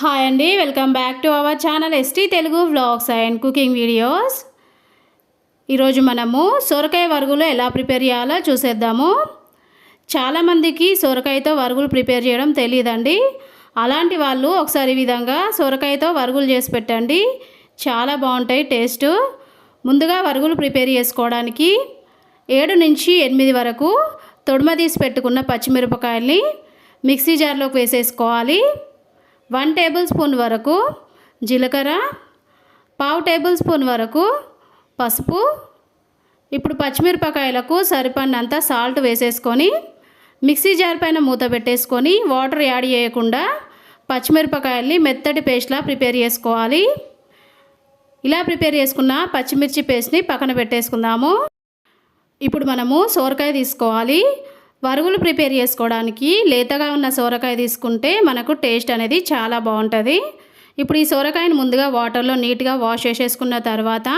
Hi అండి welcome back to our channel ST Telugu vlogs and cooking videos. ఈరోజు మనము సొరకాయ వరుగులు ఎలా ప్రిపేర్ చేయాలో చూసేద్దాము. చాలామందికి సొరకాయతో వరుగులు ప్రిపేర్ చేయడం తెలియదండి. అలాంటి వాళ్ళు ఒకసారి ఈ విధంగా సొరకాయతో వరుగులు చేసి పెట్టండి. చాలా బాగుంటాయి టేస్ట్ ముందుగా వరుగులు ప్రిపేర్ చేసుకోవడానికి ఏడు నుంచి ఎనిమిది వరకు తొడుమ తీసి పెట్టుకున్న పచ్చిమిరపకాయల్ని మిక్సీ జార్లోకి వేసేసుకోవాలి. వన్ టేబుల్ స్పూన్ వరకు జీలకర్ర పావు టేబుల్ స్పూన్ వరకు పసుపు. ఇప్పుడు పచ్చిమిరపకాయలకు సరిపడినంత సాల్ట్ వేసేసుకొని మిక్సీ జార్ పైన మూత పెట్టేసుకొని వాటర్ యాడ్ చేయకుండా పచ్చిమిరపకాయల్ని మెత్తటి పేస్ట్లా ప్రిపేర్ చేసుకోవాలి. ఇలా ప్రిపేర్ చేసుకున్న పచ్చిమిర్చి పేస్ట్ని పక్కన పెట్టేసుకుందాము. ఇప్పుడు మనము సోరకాయ తీసుకోవాలి. వరుగులు ప్రిపేర్ చేసుకోవడానికి లేతగా ఉన్న సోరకాయ తీసుకుంటే మనకు టేస్ట్ అనేది చాలా బాగుంటుంది. ఇప్పుడు ఈ సోరకాయని ముందుగా వాటర్లో నీట్గా వాష్ చేసేసుకున్న తర్వాత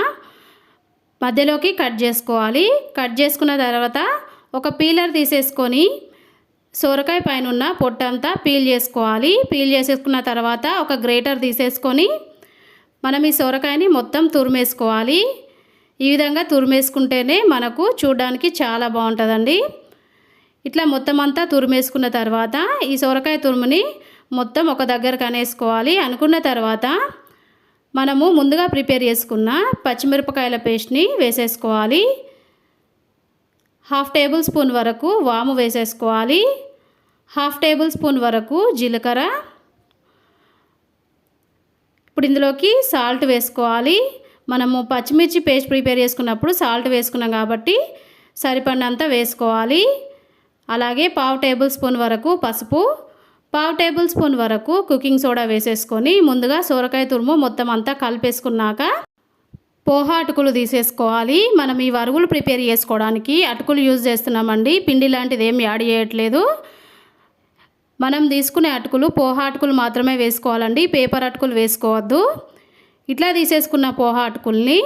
మధ్యలోకి కట్ చేసుకోవాలి. కట్ చేసుకున్న తర్వాత ఒక పీలర్ తీసేసుకొని సోరకాయ పైన ఉన్న పొట్టంతా పీల్ చేసుకోవాలి. పీల్ చేసేసుకున్న తర్వాత ఒక గ్రేటర్ తీసేసుకొని మనం ఈ సొరకాయని మొత్తం తురిమేసుకోవాలి. ఈ విధంగా తురిమేసుకుంటేనే మనకు చూడడానికి చాలా బాగుంటుందండి. ఇట్లా మొత్తం అంతా తురిమేసుకున్న తర్వాత ఈ సొరకాయ తురుముని మొత్తం ఒక దగ్గర కనేసుకోవాలి. అనుకున్న తర్వాత మనము ముందుగా ప్రిపేర్ చేసుకున్న పచ్చిమిరపకాయల పేస్ట్ని వేసేసుకోవాలి. హాఫ్ టేబుల్ స్పూన్ వరకు వాము వేసేసుకోవాలి. హాఫ్ టేబుల్ స్పూన్ వరకు జీలకర్ర. ఇప్పుడు ఇందులోకి సాల్ట్ వేసుకోవాలి. మనము పచ్చిమిర్చి పేస్ట్ ప్రిపేర్ చేసుకున్నప్పుడు సాల్ట్ వేసుకున్నాం కాబట్టి సరిపడినంత వేసుకోవాలి. అలాగే పావు టేబుల్ స్పూన్ వరకు పసుపు పావు టేబుల్ స్పూన్ వరకు కుకింగ్ సోడా వేసేసుకొని ముందుగా సోరకాయ తురుము మొత్తం అంతా కలిపేసుకున్నాక పోహా అటుకులు తీసేసుకోవాలి. మనం ఈ వరుగులు ప్రిపేర్ చేసుకోవడానికి అటుకులు యూజ్ చేస్తున్నామండి. పిండి లాంటిది ఏం యాడ్ చేయట్లేదు. మనం తీసుకునే అటుకులు పోహా అటుకులు మాత్రమే వేసుకోవాలండి. పేపర్ అటుకులు వేసుకోవద్దు. ఇట్లా తీసేసుకున్న పోహా అటుకుల్ని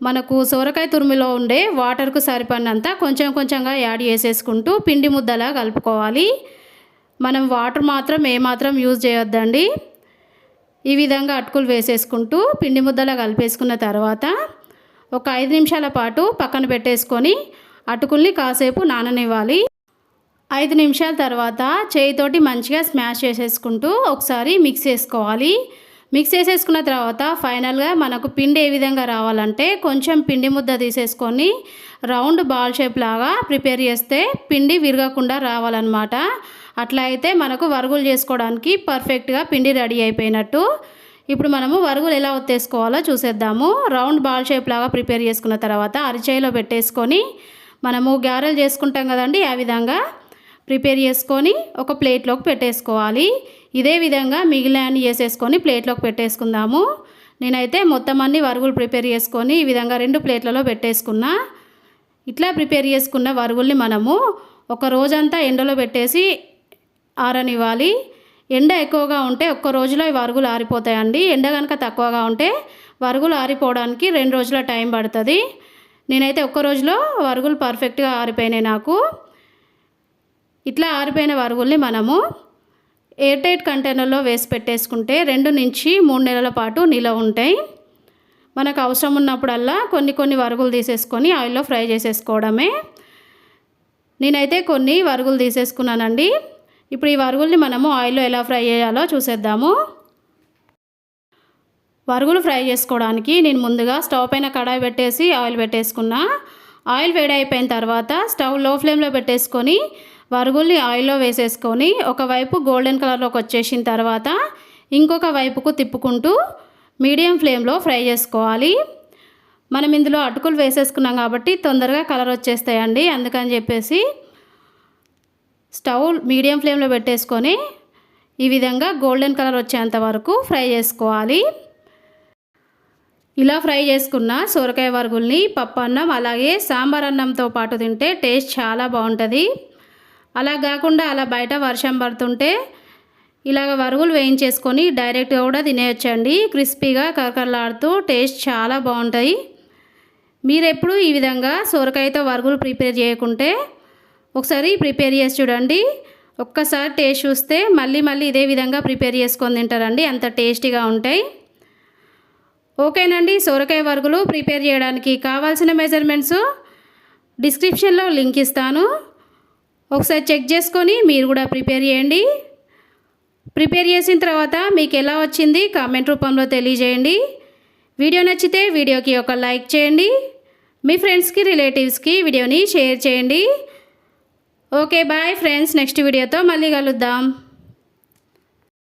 మనకు సోరకాయ తురుమిలో ఉండే వాటర్కు సరిపడినంత కొంచెం కొంచెంగా యాడ్ చేసేసుకుంటూ పిండి ముద్దలా కలుపుకోవాలి. మనం వాటర్ మాత్రం ఏమాత్రం యూజ్ చేయొద్దండి. ఈ విధంగా అటుకులు వేసేసుకుంటూ పిండి ముద్దలా కలిపేసుకున్న తర్వాత ఒక ఐదు నిమిషాల పాటు పక్కన పెట్టేసుకొని అటుకుల్ని కాసేపు నాననివ్వాలి. ఐదు నిమిషాల తర్వాత చేయితోటి మంచిగా స్మాష్ చేసేసుకుంటూ ఒకసారి మిక్స్ చేసుకోవాలి. మిక్స్ చేసేసుకున్న తర్వాత ఫైనల్గా మనకు పిండి ఏ విధంగా రావాలంటే కొంచెం పిండి ముద్ద తీసేసుకొని రౌండ్ బాల్ షేప్ లాగా ప్రిపేర్ చేస్తే పిండి విరగకుండా రావాలన్నమాట. అట్లా అయితే మనకు వరుగులు చేసుకోవడానికి పర్ఫెక్ట్గా పిండి రెడీ అయిపోయినట్టు. ఇప్పుడు మనము వరుగులు ఎలా ఒత్తేసుకోవాలో చూసేద్దాము. రౌండ్ బాల్ షేప్ లాగా ప్రిపేర్ చేసుకున్న తర్వాత అరిచేయిలో పెట్టేసుకొని మనము గారెలు చేసుకుంటాం కదండి ఆ విధంగా ప్రిపేర్ చేసుకొని ఒక ప్లేట్లోకి పెట్టేసుకోవాలి. ఇదే విధంగా మిగిలిన చేసేసుకొని ప్లేట్లోకి పెట్టేసుకుందాము. నేనైతే మొత్తం అన్ని వరుగులు ప్రిపేర్ చేసుకొని ఈ విధంగా రెండు ప్లేట్లలో పెట్టేసుకున్నా. ఇట్లా ప్రిపేర్ చేసుకున్న వరుగుల్ని మనము ఒక రోజంతా ఎండలో పెట్టేసి ఆరనివ్వాలి. ఎండ ఎక్కువగా ఉంటే ఒక్క రోజులో ఈ వరుగులు ఆరిపోతాయండి. ఎండ కనుక తక్కువగా ఉంటే వరుగులు ఆరిపోవడానికి రెండు రోజుల టైం పడుతుంది. నేనైతే ఒక్క రోజులో వరుగులు పర్ఫెక్ట్గా ఆరిపోయినాయి నాకు. ఇట్లా ఆరిపోయిన వరుగుల్ని మనము ఎయిర్ టైట్ కంటైనర్లో వేసి పెట్టేసుకుంటే రెండు నుంచి మూడు నెలల పాటు నిలవ ఉంటాయి. మనకు అవసరం ఉన్నప్పుడల్లా కొన్ని కొన్ని వరుగులు తీసేసుకొని ఆయిల్లో ఫ్రై చేసేసుకోవడమే. నేనైతే కొన్ని వరుగులు తీసేసుకున్నానండి. ఇప్పుడు ఈ వరుగుల్ని మనము ఆయిల్లో ఎలా ఫ్రై చేయాలో చూసేద్దాము. వరుగులు ఫ్రై చేసుకోవడానికి నేను ముందుగా స్టవ్ పైన కడాయి పెట్టేసి ఆయిల్ పెట్టేసుకున్నా. ఆయిల్ వేడి అయిపోయిన తర్వాత స్టవ్లో ఫ్లేమ్లో పెట్టేసుకొని వరుగుల్ని ఆయిల్లో వేసేసుకొని ఒకవైపు గోల్డెన్ కలర్లోకి వచ్చేసిన తర్వాత ఇంకొక వైపుకు తిప్పుకుంటూ మీడియం ఫ్లేమ్లో ఫ్రై చేసుకోవాలి. మనం ఇందులో అటుకులు వేసేసుకున్నాం కాబట్టి తొందరగా కలర్ వచ్చేస్తాయండి. అందుకని చెప్పేసి స్టవ్ మీడియం ఫ్లేమ్లో పెట్టేసుకొని ఈ విధంగా గోల్డెన్ కలర్ వచ్చేంత వరకు ఫ్రై చేసుకోవాలి. ఇలా ఫ్రై చేసుకున్న సొరకాయ వరుగుల్ని పప్పు అన్నం అలాగే సాంబార్ అన్నంతో పాటు తింటే టేస్ట్ చాలా బాగుంటుంది. అలా కాకుండా అలా బయట వర్షం పడుతుంటే ఇలాగ వరుగులు వేయించేసుకొని డైరెక్ట్గా కూడా తినేయచ్చండి. క్రిస్పీగా కరకరలాడుతూ టేస్ట్ చాలా బాగుంటాయి. మీరు ఎప్పుడు ఈ విధంగా సొరకాయతో వరుగులు ప్రిపేర్ చేయకుంటే ఒకసారి ప్రిపేర్ చేసి చూడండి. ఒక్కసారి టేస్ట్ చూస్తే మళ్ళీ మళ్ళీ ఇదే విధంగా ప్రిపేర్ చేసుకొని తింటారండి. అంత టేస్టీగా ఉంటాయి. ఓకేనండి. సొరకాయ వరుగులు ప్రిపేర్ చేయడానికి కావాల్సిన మెజర్మెంట్స్ డిస్క్రిప్షన్లో లింక్ ఇస్తాను. ఒకసారి చెక్ చేసుకొని మీరు కూడా ప్రిపేర్ చేయండి. ప్రిపేర్ చేసిన తర్వాత మీకు ఎలా వచ్చింది కామెంట్ రూపంలో తెలియజేయండి. వీడియో నచ్చితే వీడియోకి ఒక లైక్ చేయండి. మీ ఫ్రెండ్స్కి రిలేటివ్స్కి వీడియోని షేర్ చేయండి. Okay bye friends. నెక్స్ట్ వీడియోతో మళ్ళీ కలుద్దాం.